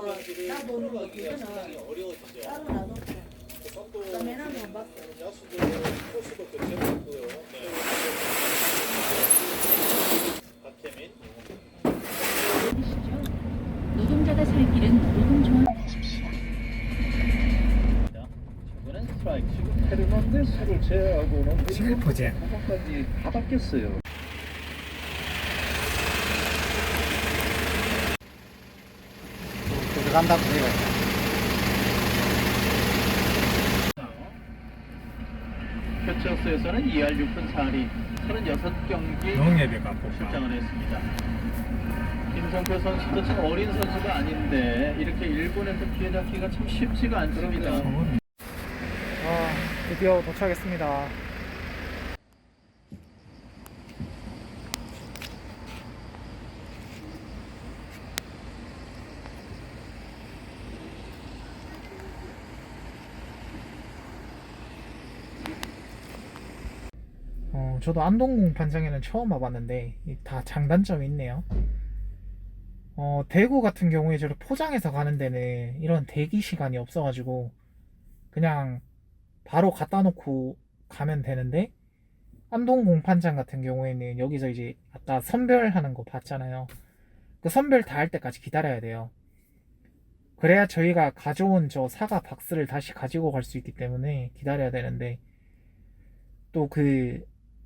거, 나 보는 거 그거는 따로 놔뒀어. 봤어. 야수도 코스도 교체했고요. 박혜민 노동자가 살 길은 노동 조합 스트라이크 지금 페르난데스를 제외하고는. 타자까지 다 바뀌었어요. 들어 간다 소리가 있다. 퓨처스에서는 2할 6분 4리 36경기 농예배가 뽑아. 출장을 했습니다. 김성표 선수도 참 어린 선수가 아닌데 이렇게 일본에서 기회 잡기가 참 쉽지가 않습니다. 아, 드디어 도착했습니다. 어, 저도 안동공 판장에는 처음 와봤는데 이다 장단점이 있네요. 어, 대구 같은 경우에 저를 포장해서 가는 데는 이런 대기 시간이 없어가지고 그냥 바로 갖다 놓고 가면 되는데 안동 공판장 같은 경우에는 여기서 이제 아까 선별하는 거 봤잖아요. 그 선별 다 할 때까지 기다려야 돼요. 그래야 저희가 가져온 저 사과 박스를 다시 가지고 갈 수 있기 때문에 기다려야 되는데 또그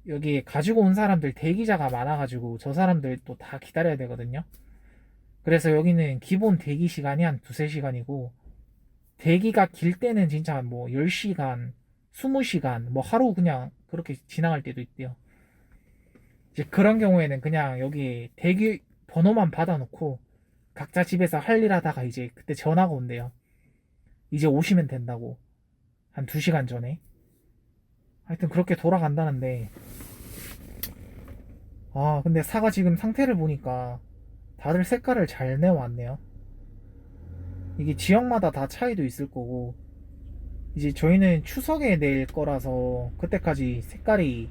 여기 가지고 온 사람들 대기자가 많아가지고 저 사람들 또 다 기다려야 되거든요. 그래서 여기는 기본 대기 시간이 한 두세 시간이고 대기가 길 때는 진짜 뭐 10시간, 20시간, 뭐 하루 그냥 그렇게 지나갈 때도 있대요. 이제 그런 경우에는 그냥 여기 대기 번호만 받아놓고 각자 집에서 할 일 하다가 이제 그때 전화가 온대요. 이제 오시면 된다고. 한 2시간 전에. 하여튼 그렇게 돌아간다는데. 아, 근데 사과 지금 상태를 보니까 다들 색깔을 잘 내왔네요. 이게 지역마다 다 차이도 있을 거고 이제 저희는 추석에 낼 거라서 그때까지 색깔이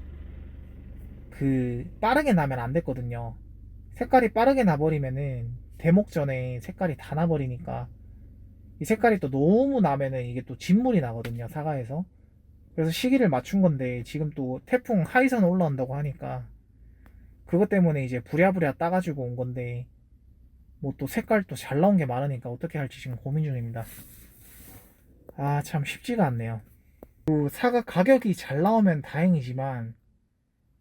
그 빠르게 나면 안 됐거든요. 색깔이 빠르게 나버리면은 대목 전에 색깔이 다 나버리니까 이 색깔이 또 너무 나면은 이게 또 진물이 나거든요 사과에서 그래서 시기를 맞춘 건데 지금 또 태풍 하이선 올라온다고 하니까 그것 때문에 이제 부랴부랴 따가지고 온 건데 뭐 또 색깔 또잘 나온 게 많으니까 어떻게 할지 지금 고민 중입니다. 아, 참 쉽지가 않네요. 그 사과 가격이 잘 나오면 다행이지만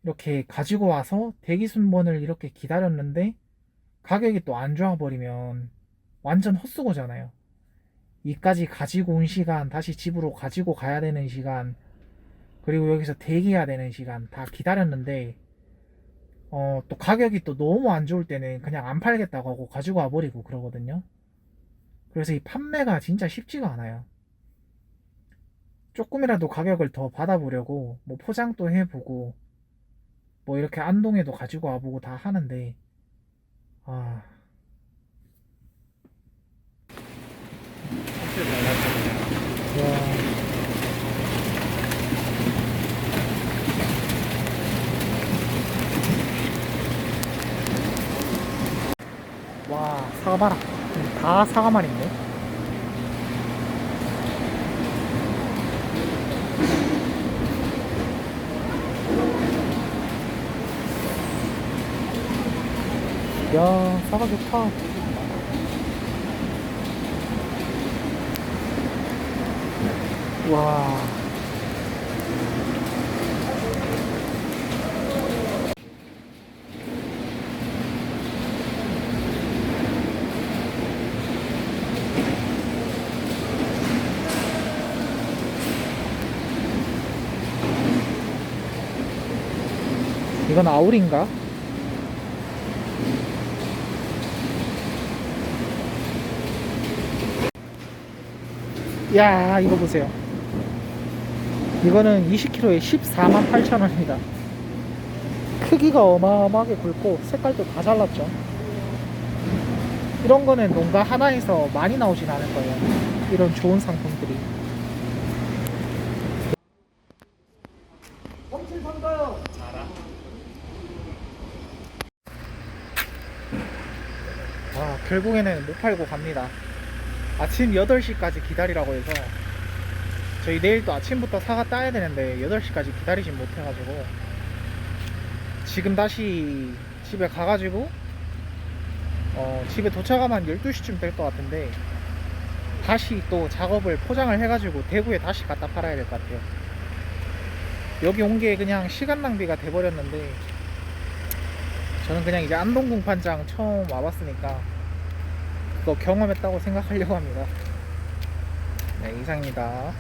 이렇게 가지고 와서 대기 순번을 이렇게 기다렸는데 가격이 또 안 좋아 버리면 완전 헛수고잖아요. 이까지 가지고 온 시간, 다시 집으로 가지고 가야 되는 시간, 그리고 여기서 대기해야 되는 시간 다 기다렸는데 어, 또 가격이 또 너무 안 좋을 때는 그냥 안 팔겠다고 하고 가지고 와버리고 그러거든요. 그래서 이 판매가 진짜 쉽지가 않아요. 조금이라도 가격을 더 받아보려고 뭐 포장도 해보고 뭐 이렇게 안동에도 가지고 와보고 다 하는데 아 진짜 잘 나왔습니다. 와. 와 사과 봐라. 다 사과만 있네. 야 사과 좋다. 와 이건 아울인가? 야 이거 보세요. 이거는 20kg에 14만 8천 원입니다. 크기가 어마어마하게 굵고 색깔도 다 잘랐죠. 이런 거는 농가 하나에서 많이 나오진 않을 거예요. 이런 좋은 상품들이 아, 결국에는 못 팔고 갑니다. 아침 8시까지 기다리라고 해서 저희 내일 또 아침부터 사과 따야 되는데 8시까지 기다리진 못해가지고 지금 다시 집에 가가지고 어, 집에 도착하면 한 12시쯤 될 것 같은데 다시 또 작업을 포장을 해가지고 대구에 다시 갖다 팔아야 될 것 같아요. 여기 온 게 그냥 시간 낭비가 돼버렸는데 저는 그냥 이제 안동 공판장 처음 와봤으니까 경험했다고 생각하려고 합니다. 네 이상입니다